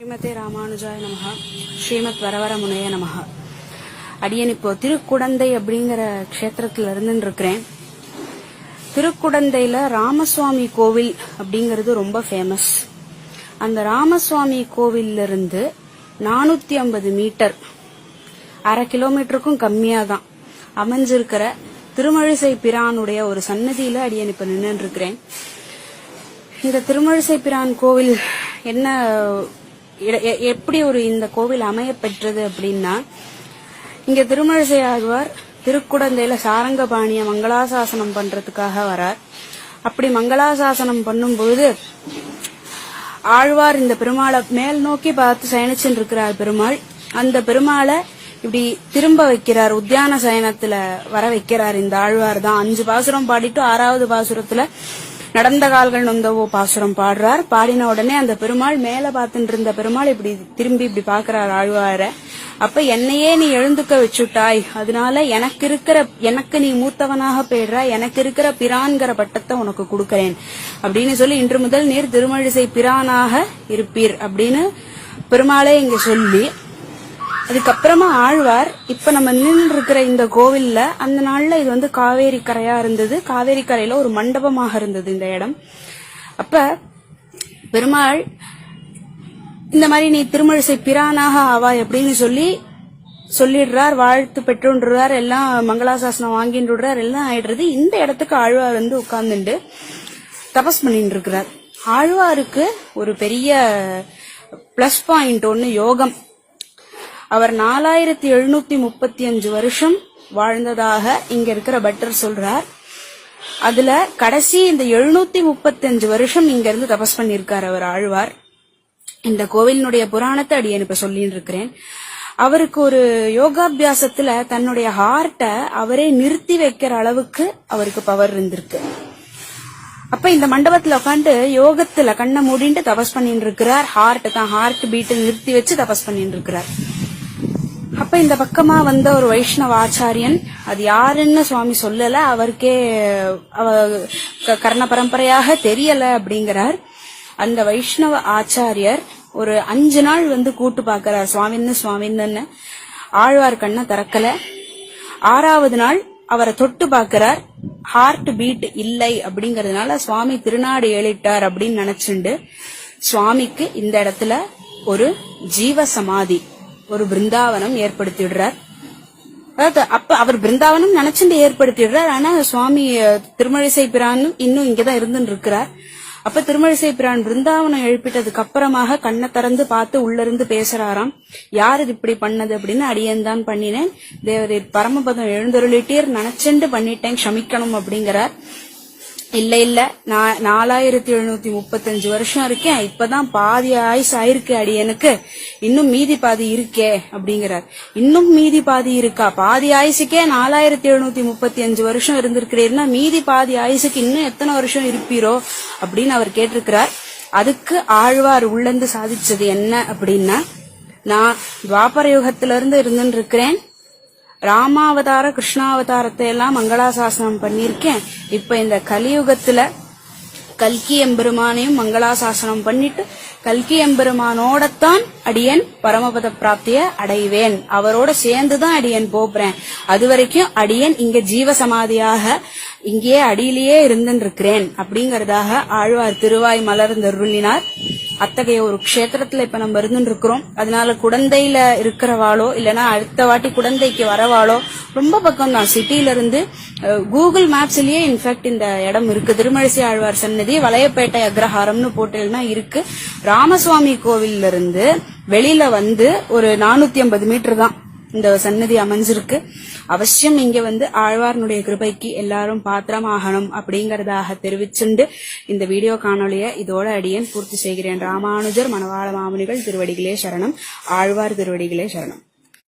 ஸ்ரீமதே ராமானுஜாய நமஹ. ஸ்ரீமத் வரவர முனைய நமக அடியன் இப்போ திருக்குடந்தை அப்படிங்கிற க்ஷேத்திரத்துல இருந்து இருக்கிறேன் திருக்குடந்தையில ராமசுவாமி கோவில் அப்படிங்கிறது ரொம்ப ஃபேமஸ் அந்த ராமசுவாமி கோவில்ல இருந்து நானூத்தி ஐம்பது மீட்டர். அரை கிலோமீட்டருக்கும் கம்மியா தான் அமைஞ்சிருக்கிற திருமழிசை பிரானுடைய ஒரு சன்னதியில அடியன் இப்ப நின்று இருக்கிறேன் இந்த திருமழிசை பிரான் கோவில் என்ன எப்படி ஒரு இந்த கோவில் அமைய பெற்றது அப்படின்னா இங்க திருமழிசை ஆழ்வார் திருக்குடந்தையில சாரங்கபாணிய மங்களாசாசனம் பண்றதுக்காக வரார். அப்படி மங்களாசாசனம் பண்ணும்போது ஆழ்வார் இந்த பெருமாளை மேல் நோக்கி பார்த்து சயனிச்சுட்டு இருக்கிறார் பெருமாள். அந்த பெருமாளை இப்படி திரும்ப வைக்கிறார் உத்தியான சயனத்துல வர வைக்கிறார் இந்த ஆழ்வார் தான். அஞ்சு பாசுரம் பாடிட்டு ஆறாவது பாசுரத்துல நடந்த கால்கள் நொந்தவோ பாசுரம் பாடுறார். பாடின உடனே அந்த பெருமாள் மேல பார்த்துட்டு இருந்த பெருமாள் இப்படி திரும்பி இப்படி பாக்குறார் ஆழ்வார. அப்ப என்னையே நீ எழுந்துக்க வச்சுட்டாய். அதனால எனக்கு இருக்கிற எனக்கு நீ மூத்தவனாக போயிடுற எனக்கு இருக்கிற பிரான்கிற பட்டத்தை உனக்கு கொடுக்கறேன். அப்படின்னு சொல்லி இன்று முதல் நீர் திருமழிசை பிரானாக இருப்பீர் அப்படின்னு பெருமாளே இங்க சொல்லி அதுக்கப்புறமா ஆழ்வார் இப்ப நம்ம நின்று இருக்கிற இந்த கோவில்ல அந்த நாள்ல இது வந்து காவேரி கரையா இருந்தது. காவேரி கரையில ஒரு மண்டபமாக இருந்தது இந்த இடம். அப்ப பெருமாள் இந்த மாதிரி நீ திருமழிசை பிரானாக ஆவாய் அப்படின்னு சொல்லி சொல்லிடுறார் வாழ்த்து பெற்றுன்றார் எல்லாம் மங்களாசாசனம் வாங்கின்றார் எல்லாம் ஆயிடுறது. இந்த இடத்துக்கு ஆழ்வார் வந்து உட்கார்ந்துட்டு தபஸ் பண்ணிட்டு இருக்கிறார் ஆழ்வாருக்கு ஒரு பெரிய பிளஸ் பாயிண்ட் ஒன்னு யோகம். அவர் நாலாயிரத்தி எழுநூத்தி முப்பத்தி அஞ்சு வருஷம் வாழ்ந்ததாக இங்க இருக்கிற பட்டர் சொல்றார். அதுல கடைசி இந்த எழுநூத்தி முப்பத்தி அஞ்சு வருஷம் இங்க இருந்து தபஸ் பண்ணியிருக்கார் அவர் ஆழ்வார். இந்த கோவிலினுடைய புராணத்தை அடி இப்ப சொல்லின்னு இருக்கிறேன். அவருக்கு ஒரு யோகாபியாசத்துல தன்னுடைய ஹார்ட்டை அவரே நிறுத்தி வைக்கிற அளவுக்கு அவருக்கு பவர் இருந்திருக்கு. அப்ப இந்த மண்டபத்துல உட்காந்து யோகத்துல கண்ணை மூடிட்டு தபஸ் பண்ணிட்டு இருக்கிறார். ஹார்ட் தான் ஹார்ட் பீட்டை நிறுத்தி வச்சு தபஸ் பண்ணிட்டு இருக்கிறார். அப்ப இந்த பக்கமா வந்த ஒரு வைஷ்ணவ ஆச்சாரியன் அது யாருன்னு சுவாமி சொல்லல அவருக்கே அவ க- கர்ண பரம்பரையாக தெரியல அப்படிங்கிறார். அந்த வைஷ்ணவ ஆச்சாரியர் ஒரு அஞ்சு நாள் வந்து கூட்டு பாக்குறார் சுவாமின்னு சுவாமின்னு. ஆழ்வார் கண்ணை திறக்கல. ஆறாவது நாள் அவரை தொட்டு பார்க்கிறார் ஹார்ட் பீட் இல்லை அப்படிங்கறதுனால சுவாமி திருநாடு ஏழிட்டார் அப்படின்னு நினைச்சுண்டு சுவாமிக்கு இந்த இடத்துல ஒரு ஜீவ சமாதி. ஒரு பிருந்தாவனம் ஏற்படுத்திடுறார் அதாவது அப்ப அவர் பிருந்தாவனம் நினைச்சுட்டு ஏற்படுத்திடுறார் ஆனா சுவாமி திருமழிசை பிரானும் இன்னும் இங்கதான் இருந்துன்னு இருக்கிறார் அப்ப திருமழிசை பிரான் பிருந்தாவனம் எழுப்பிட்டதுக்கு அப்புறமாக கண்ணை திறந்து பார்த்து உள்ள இருந்து பேசுறாராம். யார் இது இப்படி பண்ணது? அப்படின்னு அடியன் தான் பண்ணினேன். தேவதை பரமபதம் எழுந்தருளிட்டீர். நினைச்சுண்டு பண்ணிட்டேன். க்ஷமிக்கணும் அப்படிங்கிறார். இல்ல இல்ல. நான் நாலாயிரத்தி எழுநூத்தி முப்பத்தஞ்சு வருஷம் இருக்கேன். இப்பதான் பாதி ஆயுசு ஆயிருக்கு எனக்கு இன்னும் மீதி பாதி இருக்கே அப்படிங்கிறார். இன்னும் மீதி பாதி இருக்கா? பாதி ஆயுசுக்கே நாலாயிரத்தி எழுநூத்தி முப்பத்தி அஞ்சு வருஷம் இருந்திருக்கிறீர்னா மீதி பாதி ஆயுசுக்கு இன்னும் எத்தனை வருஷம் இருப்பீரோ அப்படின்னு அவர் கேட்டிருக்கிறார். அதுக்கு ஆழ்வார் உள்ளந்து சாதிச்சது என்ன அப்படின்னா நான் துவாபர யுகத்திலிருந்து இருந்துட்டு இருக்கிறேன் ராமாவதார கிருஷ்ணாவதாரத்தை எல்லாம் மங்களாசாசனம் பண்ணியிருக்கேன். இப்ப இந்த கலியுகத்துல கல்கி எம்பெருமானையும் மங்களாசாசனம் பண்ணிட்டு கல்கி எம்பெருமானோடத்தான் அடியன் பரமபத பிராப்திய அடைவேன். அவரோட சேர்ந்துதான் அடியன் போப்புறேன் அது வரைக்கும் அடியன் இங்க ஜீவசமாதியாக இங்கேயே அடியிலேயே இருந்துட்டு இருக்கிறேன் அப்படிங்கறதாக ஆழ்வார் திருவாய் மலர்ந்தருளினார் அத்தகைய ஒரு க்ஷேத்திரத்துல இப்ப நம்ம இருந்துட்டு இருக்கிறோம் அதனால குடந்தையில இருக்கிறவாளோ இல்லனா அடுத்த வாட்டி குடந்தைக்கு வரவாளோ ரொம்ப பக்கம் தான் சிட்டில இருந்து கூகுள் மேப்ஸ்லயே இன்ஃபேக்ட் இந்த இடம் இருக்கு. திருமழிசை ஆழ்வார் சன்னதி வளையப்பேட்டை அக்ரஹாரம்னு போட்டேன்னா இருக்கு. ராமசுவாமி கோவில்ல இருந்து வெளியில வந்து ஒரு நானூத்தி ஐம்பது மீட்டர் தான். இந்த சன்னதி அமைஞ்சிருக்கு. அவசியம் இங்க வந்து ஆழ்வார்னுடைய கிருபைக்கு எல்லாரும் பாத்திரமாகணும் அப்படிங்கறதாக தெரிவிச்சுண்டு இந்த வீடியோ காணொலிய இதோட அடியேன் பூர்த்தி செய்கிறேன். ராமானுஜர் மணவாள மாமுனிகள் திருவடிகளே சரணம். ஆழ்வார் திருவடிகளே சரணம்.